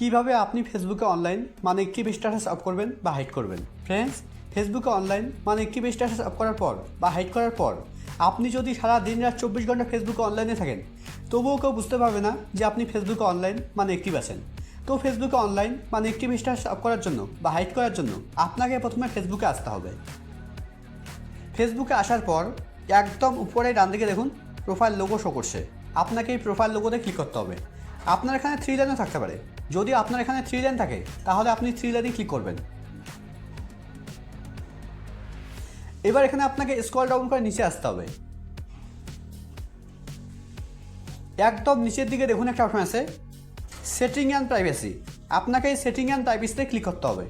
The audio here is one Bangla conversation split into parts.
কীভাবে আপনি ফেসবুকে অনলাইন মানে একটি স্ট্যাটাস অফ করবেন বা হাইড করবেন? ফ্রেন্ডস ফেসবুকে অনলাইন মানে একটি স্ট্যাটাস অফ করার পর বা হাইড করার পর আপনি যদি সারা দিন রাত চব্বিশ ঘণ্টা ফেসবুকে অনলাইনে থাকেন, তবুও কেউ বুঝতে পারবে না যে আপনি ফেসবুকে অনলাইন মানে একটিভ আছেন। তো ফেসবুকে অনলাইন মানে একটি স্ট্যাটাস অফ করার জন্য বা হাইড করার জন্য আপনাকে প্রথমে ফেসবুকে আসতে হবে। ফেসবুকে আসার পর একদম উপরে ডান দিকে দেখুন প্রোফাইল লোগো শো করছে। আপনাকে এই প্রোফাইল লোগোতে ক্লিক করতে হবে। আপনার এখানে থ্রি লাইনও থাকতে পারে। যদি আপনার এখানে থ্রি লাইন থাকে, তাহলে আপনি থ্রি লাইনে ক্লিক করবেন। এবার এখানে আপনাকে স্ক্রল ডাউন করে নিচে আসতে হবে। একদম নিচের দিকে দেখুন একটা অপশন আছে সেটিং অ্যান্ড প্রাইভেসি আপনাকে এই সেটিং অ্যান্ড প্রাইভেসিতে ক্লিক করতে হবে।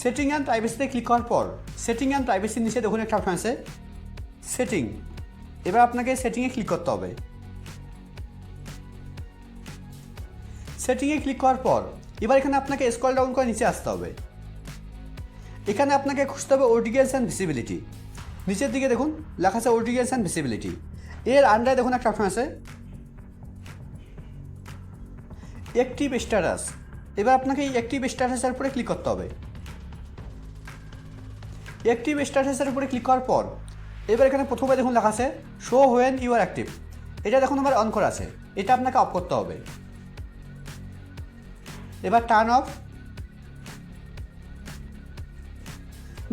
সেটিং অ্যান্ড প্রাইভেসিতে ক্লিক করার পর সেটিং অ্যান্ড প্রাইভেসির নিচে দেখুন একটা অপশন আছে সেটিং এবার আপনাকে সেটিংয়ে ক্লিক করতে হবে। সেটিংয়ে ক্লিক করার পর, এবার এখানে আপনাকে স্ক্রল ডাউন করে নিচে আসতে হবে। এখানে আপনাকে খুঁজতে হবে ওটিগেলস অ্যান্ড ভিসিবিলিটি নিচের দিকে দেখুন, লেখা আছে ওটিগেলস অ্যান্ড ভিসিবিলিটি এর আন্ডারে দেখুন একটা অপশন আছে। অ্যাক্টিভ স্ট্যাটাস এবার আপনাকে এই অ্যাক্টিভ স্ট্যাটাসের উপরে ক্লিক করতে হবে। অ্যাক্টিভ স্ট্যাটাসের উপরে ক্লিক করার পর, এবার এখানে প্রথমে দেখুন লেখা আছে show when you are active এটা দেখুন আমার অন করা আছে। এটা আপনাকে অফ করতে হবে। এবার টার্ন অফ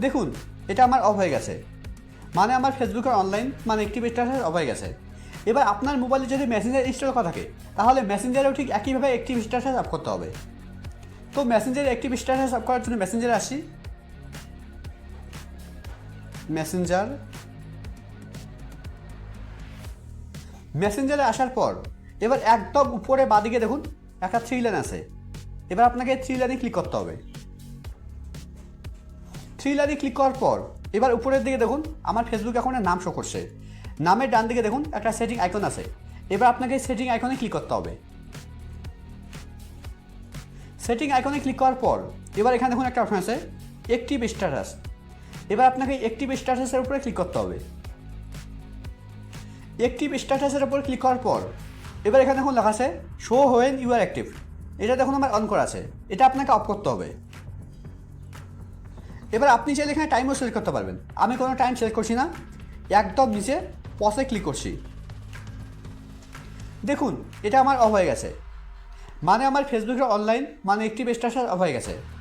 দেখুন, এটা আমার অফ হয়ে গেছে। মানে আমার ফেসবুকের অনলাইন মানে একটি স্ট্যাটাস অফ হয়ে গেছে। এবার আপনার মোবাইলে যদি মেসেঞ্জার ইনস্টল করা থাকে, তাহলে মেসেঞ্জারেও ঠিক একইভাবে একটিভ স্ট্যাটাস অফ করতে হবে। তো মেসেঞ্জারে একটিভ স্ট্যাটাস অফ করার জন্য মেসেঞ্জারে আসি। মেসেঞ্জার মেসেঞ্জারে আসার পর, এবার একদম উপরে বাদিকে দেখুন, একটা থ্রি লাইন আছে। এবার আপনাকে থ্রি লাইনে ক্লিক করতে হবে। থ্রি লাইনে ক্লিক করার পর, এবার উপরের দিকে দেখুন, আমার ফেসবুক অ্যাকাউন্টের নাম শো করছে। নামের ডান দিকে দেখুন, একটা সেটিং আইকন আছে। এবার আপনাকে সেটিং আইকনে ক্লিক করতে হবে। সেটিং আইকনে ক্লিক করার পর, এবার এখানে দেখুন একটা অপশন আছে একটিভ স্ট্যাটাস এবার আপনাকে একটিভ স্ট্যাটাসের উপরে ক্লিক করতে হবে। একটিভ স্ট্যাটাসের উপর ক্লিক করার পর, এবার এখানে দেখুন লেখা আছে show when you are active এটা দেখুন আমার অন করা আছে। এটা আপনাকে অফ করতে হবে। এবার আপনি চাইলে এখানে টাইমও সিলেক্ট করতে পারবেন। আমি কোনো টাইম সিলেক্ট করছি না। একদম নিচে পসে ক্লিক করছি। দেখুন, এটা আমার অফ হয়ে গেছে। মানে আমার ফেসবুকের অনলাইন মানে একটি স্ট্যাটাস অফ হয়ে গেছে।